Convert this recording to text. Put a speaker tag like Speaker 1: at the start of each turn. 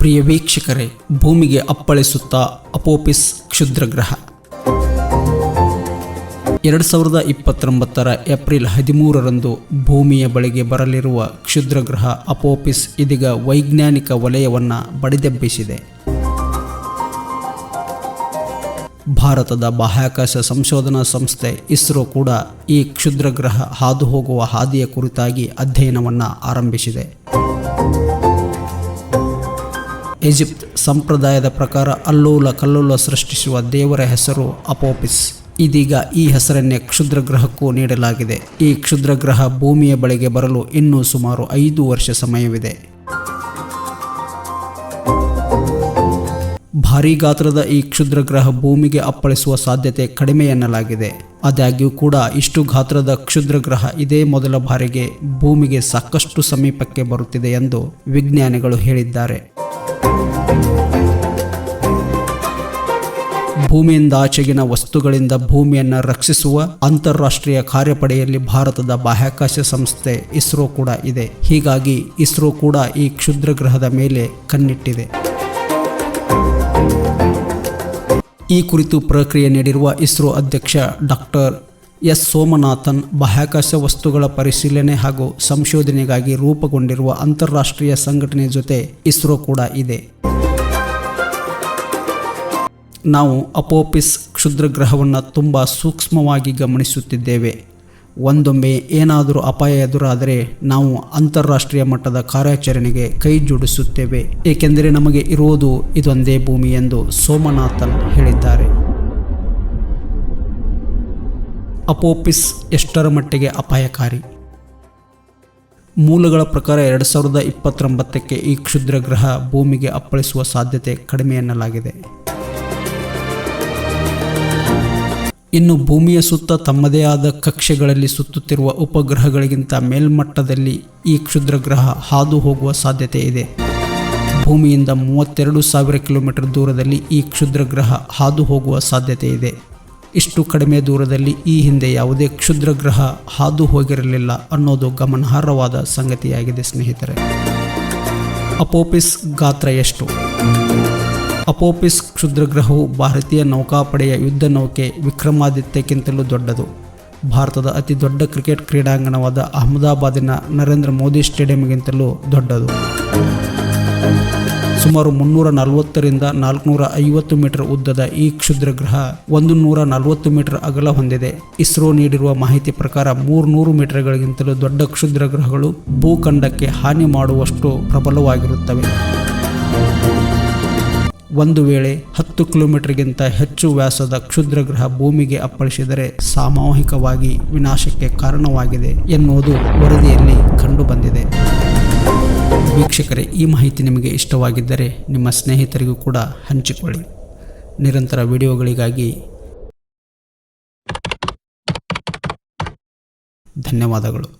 Speaker 1: ಪ್ರಿಯ ವೀಕ್ಷಕರೇ, ಭೂಮಿಗೆ ಅಪ್ಪಳಿಸುತ್ತಾ ಅಪೋಪಿಸ್ ಕ್ಷುದ್ರಗ್ರಹ ಎರಡು ಸಾವಿರದ ಇಪ್ಪತ್ತೊಂಬತ್ತರ ಏಪ್ರಿಲ್ ಹದಿಮೂರರಂದು ಭೂಮಿಯ ಬಳಿಗೆ ಬರಲಿರುವ ಕ್ಷುದ್ರಗ್ರಹ ಅಪೋಪಿಸ್ ಇದೀಗ ವೈಜ್ಞಾನಿಕ ವಲಯವನ್ನು ಬಡಿದೆಬ್ಬಿಸಿದೆ. ಭಾರತದ ಬಾಹ್ಯಾಕಾಶ ಸಂಶೋಧನಾ ಸಂಸ್ಥೆ ಇಸ್ರೋ ಕೂಡ ಈ ಕ್ಷುದ್ರಗ್ರಹ ಹಾದುಹೋಗುವ ಹಾದಿಯ ಕುರಿತಾಗಿ ಅಧ್ಯಯನವನ್ನು ಆರಂಭಿಸಿದೆ. ಈಜಿಪ್ಟ್ ಸಂಪ್ರದಾಯದ ಪ್ರಕಾರ ಅಲ್ಲೋಲ ಕಲ್ಲೋಲ ಸೃಷ್ಟಿಸುವ ದೇವರ ಹೆಸರು ಅಪೋಪಿಸ್. ಇದೀಗ ಈ ಹೆಸರನ್ನೇ ಕ್ಷುದ್ರಗ್ರಹಕ್ಕೂ ನೀಡಲಾಗಿದೆ. ಈ ಕ್ಷುದ್ರಗ್ರಹ ಭೂಮಿಯ ಬಳಿಗೆ ಬರಲು ಇನ್ನೂ ಸುಮಾರು ಐದು ವರ್ಷ ಸಮಯವಿದೆ. ಭಾರೀ ಗಾತ್ರದ ಈ ಕ್ಷುದ್ರಗ್ರಹ ಭೂಮಿಗೆ ಅಪ್ಪಳಿಸುವ ಸಾಧ್ಯತೆ ಕಡಿಮೆ ಎನ್ನಲಾಗಿದೆ. ಆದಾಗ್ಯೂ ಕೂಡ ಇಷ್ಟು ಗಾತ್ರದ ಕ್ಷುದ್ರಗ್ರಹ ಇದೇ ಮೊದಲ ಬಾರಿಗೆ ಭೂಮಿಗೆ ಸಾಕಷ್ಟು ಸಮೀಪಕ್ಕೆ ಬರುತ್ತಿದೆ ಎಂದು ವಿಜ್ಞಾನಿಗಳು ಹೇಳಿದ್ದಾರೆ. ಭೂಮಿಯಿಂದ ಆಚೆಗಿನ ವಸ್ತುಗಳಿಂದ ಭೂಮಿಯನ್ನು ರಕ್ಷಿಸುವ ಅಂತಾರಾಷ್ಟ್ರೀಯ ಕಾರ್ಯಪಡೆಯಲ್ಲಿ ಭಾರತದ ಬಾಹ್ಯಾಕಾಶ ಸಂಸ್ಥೆ ಇಸ್ರೋ ಕೂಡ ಇದೆ. ಹೀಗಾಗಿ ಇಸ್ರೋ ಕೂಡ ಈ ಕ್ಷುದ್ರಗ್ರಹದ ಮೇಲೆ ಕಣ್ಣಿಟ್ಟಿದೆ. ಈ ಕುರಿತು ಪ್ರಕ್ರಿಯೆ ನೀಡಿರುವ ಇಸ್ರೋ ಅಧ್ಯಕ್ಷ ಡಾಕ್ಟರ್ ಎಸ್ ಸೋಮನಾಥನ್ ಬಾಹ್ಯಾಕಾಶ ವಸ್ತುಗಳ ಪರಿಶೀಲನೆ ಹಾಗೂ ಸಂಶೋಧನೆಗಾಗಿ ರೂಪುಗೊಂಡಿರುವ ಅಂತಾರಾಷ್ಟ್ರೀಯ ಸಂಘಟನೆ ಜೊತೆ ಇಸ್ರೋ ಕೂಡ ಇದೆ. ನಾವು ಅಪೋಪಿಸ್ ಕ್ಷುದ್ರಗ್ರಹವನ್ನು ತುಂಬ ಸೂಕ್ಷ್ಮವಾಗಿ ಗಮನಿಸುತ್ತಿದ್ದೇವೆ. ಒಂದೊಮ್ಮೆ ಏನಾದರೂ ಅಪಾಯ ಎದುರಾದರೆ ನಾವು ಅಂತಾರಾಷ್ಟ್ರೀಯ ಮಟ್ಟದ ಕಾರ್ಯಾಚರಣೆಗೆ ಕೈ ಜೋಡಿಸುತ್ತೇವೆ. ಏಕೆಂದರೆ ನಮಗೆ ಇರುವುದು ಇದೊಂದೇ ಭೂಮಿ ಎಂದು ಸೋಮನಾಥನ್ ಹೇಳಿದ್ದಾರೆ. ಅಪೋಪಿಸ್ ಎಷ್ಟರ ಮಟ್ಟಿಗೆ ಅಪಾಯಕಾರಿ? ಮೂಲಗಳ ಪ್ರಕಾರ ಎರಡು ಸಾವಿರದ ಇಪ್ಪತ್ತೊಂಬತ್ತಕ್ಕೆ ಈ ಕ್ಷುದ್ರಗ್ರಹ ಭೂಮಿಗೆ ಅಪ್ಪಳಿಸುವ ಸಾಧ್ಯತೆ ಕಡಿಮೆ ಎನ್ನಲಾಗಿದೆ. ಇನ್ನು ಭೂಮಿಯ ಸುತ್ತ ತಮ್ಮದೇ ಆದ ಕಕ್ಷೆಗಳಲ್ಲಿ ಸುತ್ತುತ್ತಿರುವ ಉಪಗ್ರಹಗಳಿಗಿಂತ ಮೇಲ್ಮಟ್ಟದಲ್ಲಿ ಈ ಕ್ಷುದ್ರ ಗ್ರಹ ಹಾದು ಹೋಗುವ ಸಾಧ್ಯತೆ ಇದೆ. ಭೂಮಿಯಿಂದ ಮೂವತ್ತೆರಡು ಸಾವಿರ ಕಿಲೋಮೀಟರ್ ದೂರದಲ್ಲಿ ಈ ಕ್ಷುದ್ರಗ್ರಹ ಹಾದು ಹೋಗುವ ಸಾಧ್ಯತೆ ಇದೆ. ಇಷ್ಟು ಕಡಿಮೆ ದೂರದಲ್ಲಿ ಈ ಹಿಂದೆ ಯಾವುದೇ ಕ್ಷುದ್ರ ಗ್ರಹ ಹಾದು ಹೋಗಿರಲಿಲ್ಲ ಅನ್ನೋದು ಗಮನಾರ್ಹವಾದ ಸಂಗತಿಯಾಗಿದೆ ಸ್ನೇಹಿತರೆ. ಅಪೋಪಿಸ್ ಗಾತ್ರ ಎಷ್ಟು? ಅಪೋಪಿಸ್ ಕ್ಷುದ್ರಗ್ರಹವು ಭಾರತೀಯ ನೌಕಾಪಡೆಯ ಯುದ್ಧ ನೌಕೆ ವಿಕ್ರಮಾದಿತ್ಯಕ್ಕಿಂತಲೂ ದೊಡ್ಡದು. ಭಾರತದ ಅತಿ ದೊಡ್ಡ ಕ್ರಿಕೆಟ್ ಕ್ರೀಡಾಂಗಣವಾದ ಅಹಮದಾಬಾದಿನ ನರೇಂದ್ರ ಮೋದಿ ಸ್ಟೇಡಿಯಂಗಿಂತಲೂ ದೊಡ್ಡದು. ಸುಮಾರು ಮುನ್ನೂರ ನಲವತ್ತರಿಂದ ನಾಲ್ಕುನೂರ ಐವತ್ತು ಮೀಟರ್ ಉದ್ದದ ಈ ಕ್ಷುದ್ರಗ್ರಹ ಒಂದು ನೂರ ನಲವತ್ತು ಮೀಟರ್ ಅಗಲ ಹೊಂದಿದೆ. ಇಸ್ರೋ ನೀಡಿರುವ ಮಾಹಿತಿ ಪ್ರಕಾರ ಮೂರ್ನೂರು ಮೀಟರ್ಗಳಿಗಿಂತಲೂ ದೊಡ್ಡ ಕ್ಷುದ್ರಗ್ರಹಗಳು ಭೂಖಂಡಕ್ಕೆ ಹಾನಿ ಮಾಡುವಷ್ಟು ಪ್ರಬಲವಾಗಿರುತ್ತವೆ. ಒಂದು ವೇಳೆ ಹತ್ತು ಕಿಲೋಮೀಟರ್ಗಿಂತ ಹೆಚ್ಚು ವ್ಯಾಸದ ಕ್ಷುದ್ರಗ್ರಹ ಭೂಮಿಗೆ ಅಪ್ಪಳಿಸಿದರೆ ಸಾಮೂಹಿಕವಾಗಿ ವಿನಾಶಕ್ಕೆ ಕಾರಣವಾಗಿದೆ ಎನ್ನುವುದು ವರದಿಯಲ್ಲಿ ಕಂಡುಬಂದಿದೆ. ವೀಕ್ಷಕರೇ, ಈ ಮಾಹಿತಿ ನಿಮಗೆ ಇಷ್ಟವಾಗಿದ್ದರೆ ನಿಮ್ಮ ಸ್ನೇಹಿತರಿಗೂ ಕೂಡ ಹಂಚಿಕೊಳ್ಳಿ. ನಿರಂತರ ವಿಡಿಯೋಗಳಿಗಾಗಿ ಧನ್ಯವಾದಗಳು.